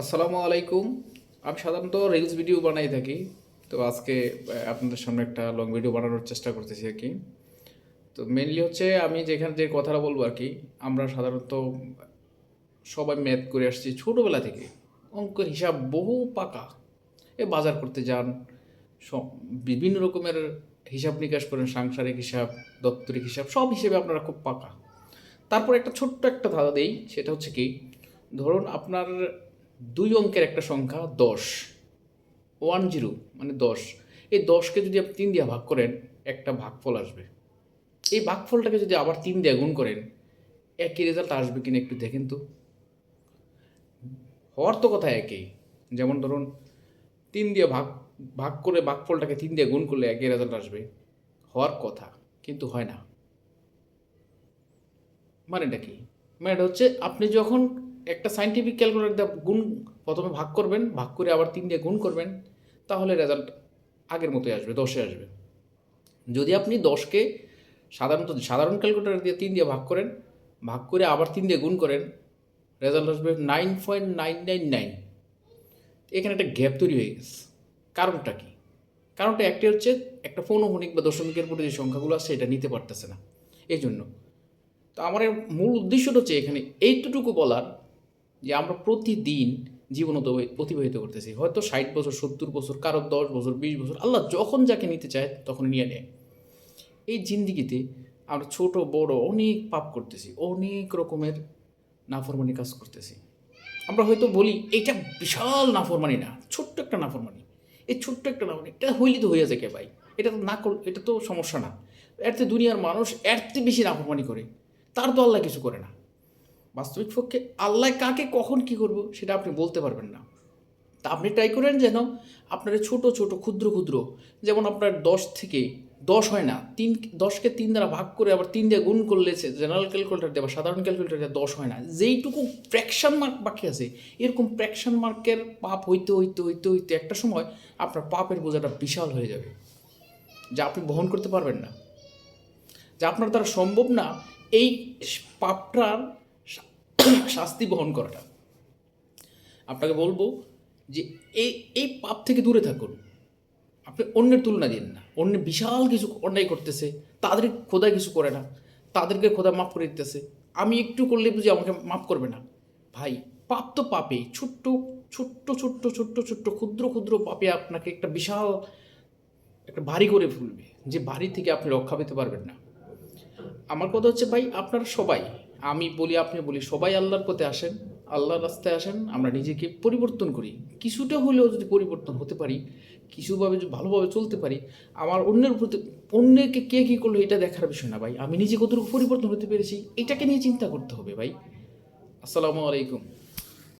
আসসালামু আলাইকুম। আমি সাধারণত রিলস ভিডিও বানাই থাকি। তো আজকে আপনাদের সামনে একটা লং ভিডিও বানানোর চেষ্টা করতেছি আর কি। তো মেনলি হচ্ছে আমি যেখানে যে কথাটা বলব আর কি, আমরা সাধারণত সবাই ম্যাথ করে আসছি ছোটোবেলা থেকে। অঙ্কের হিসাব বহু পাকা। এ বাজার করতে যান বিভিন্ন রকমের হিসাব নিকাশ করেন, সাংসারিক হিসাব, দপ্তরিক হিসাব, সব হিসেবে আপনারা খুব পাকা। তারপর একটা ছোট্ট একটা ধাঁধা দেই, সেটা হচ্ছে কি, ধরুন আপনার দুই অঙ্কের একটা সংখ্যা দশ। ওয়ান জিরো মানে দশ। এই দশকে যদি আপনি তিন দিয়ে ভাগ করেন, একটা ভাগফল আসবে। এই ভাগফলটাকে যদি আবার তিন দিয়ে গুণ করেন, একই রেজাল্ট আসবে কিনা একটু দেখেন তো। হওয়ার তো কথা একই। যেমন ধরুন, তিন দিয়ে ভাগ ভাগ করে ভাগফলটাকে তিন দিয়ে গুণ করলে একই রেজাল্ট আসবে। হওয়ার কথা, কিন্তু হয় না। মানেটা কি? মানেটা হচ্ছে, আপনি যখন একটা সাইন্টিফিক ক্যালকুলেটর দিয়ে গুণ প্রথমে ভাগ করবেন, ভাগ করে আবার তিন দিয়ে গুণ করবেন, তাহলে রেজাল্ট আগের মতোই আসবে, দশে আসবে। যদি আপনি দশকে সাধারণত সাধারণ ক্যালকুলেটর দিয়ে তিন দিয়ে ভাগ করেন, ভাগ করে আবার তিন দিয়ে গুণ করেন রেজাল্ট আসবে nine point nine nine nine এখানে একটা গ্যাপ তৈরি হয়ে গেছে। কারণটা কি? কারণটা একটি হচ্ছে একটা পৌনমণিক বা দশমিকের পরে যে সংখ্যাগুলো আছে, এটা নিতে পারতেছে না। এই জন্য তো আমার মূল উদ্দেশ্যটা হচ্ছে এখানে এইটুকু বলার যে আমরা প্রতিদিন জীবন অতিবাহিত করতেছি। হয়তো ষাট বছর, সত্তর বছর, কারও দশ বছর, বিশ বছর, আল্লাহ যখন যাকে নিতে চায় তখন নিয়ে নেয়। এই জিন্দিগিতে আমরা ছোট, বড় অনেক পাপ করতেছি, অনেক রকমের নাফরমানি কাজ করতেছি। আমরা হয়তো বলি, এটা বিশাল নাফরমানি না, ছোট্ট একটা নাফরমানি। এই ছোট্ট একটা নাফরমানি, এটা হইলে তো হয়ে যায় কে ভাই? এটা তো না কর এটা তো সমস্যা না। এর দুনিয়ার মানুষ এর বেশি নাফরমানি করে। তার তো আল্লাহ কিছু করে না। বাস্তবিক পক্ষে আল্লাহ কাকে কখন কি করব সেটা আপনি বলতে পারবেন না। তা আপনি ট্রাই করেন যেন আপনার ছোট ছোট, ক্ষুদ্র ক্ষুদ্র, যেমন আপনার দশ থেকে দশ হয় না, তিন, দশকে তিন দ্বারা ভাগ করে আবার তিন দিয়ে গুণ করলে জেনারেল ক্যালকুলেটার দিয়ে সাধারণ ক্যালকুলেটার দিয়ে দশ হয় না। যেইটুকু ফ্র্যাকশন মার্ক বাকি আছে, এরকম ফ্র্যাকশন মার্কের পাপ হইতে হইতে হইতে হইতে একটা সময় আপনার পাপের বোঝাটা বিশাল হয়ে যাবে, যা আপনি বহন করতে পারবেন না। যা আপনার দ্বারা সম্ভব না, এই পাপটার শাস্তি বহন করাটা। আপনাকে বলব যে এই এই পাপ থেকে দূরে থাকুন। আপনি অন্যের তুলনা দিন না। অন্য বিশাল কিছু অন্যায় করতেছে, তাদের খোদা কিছু করে না, তাদেরকে খোদা মাফ করে দিতেছে। আমি একটু করলে বুঝি আমাকে মাফ করবে না। ভাই, পাপ তো পাপে, ছোট্ট ছোট্ট ছোট্ট ছোট্ট ছোট্ট, ক্ষুদ্র ক্ষুদ্র পাপে আপনাকে একটা বিশাল, একটা ভারী করে ফেলবে, যে বাড়ি থেকে আপনি রক্ষা পেতে পারবেন না। আমার কথা হচ্ছে, ভাই, আপনারা সবাই আমি বলি, আপনি বলি, সবাই আল্লাহর পথে আসেন, আল্লাহর রাস্তায় আসেন, আমরা নিজেকে পরিবর্তন করি। কিছুটা হলেও যদি পরিবর্তন হতে পারি, কিছুভাবে যদি ভালোভাবে চলতে পারি, আমার অন্যের প্রতি অন্যকে কে কী করল এটা দেখার বিষয় না ভাই। আমি নিজে কতটুকু পরিবর্তন হতে পেরেছি, এটাকে নিয়ে চিন্তা করতে হবে ভাই। আসসালামু আলাইকুম।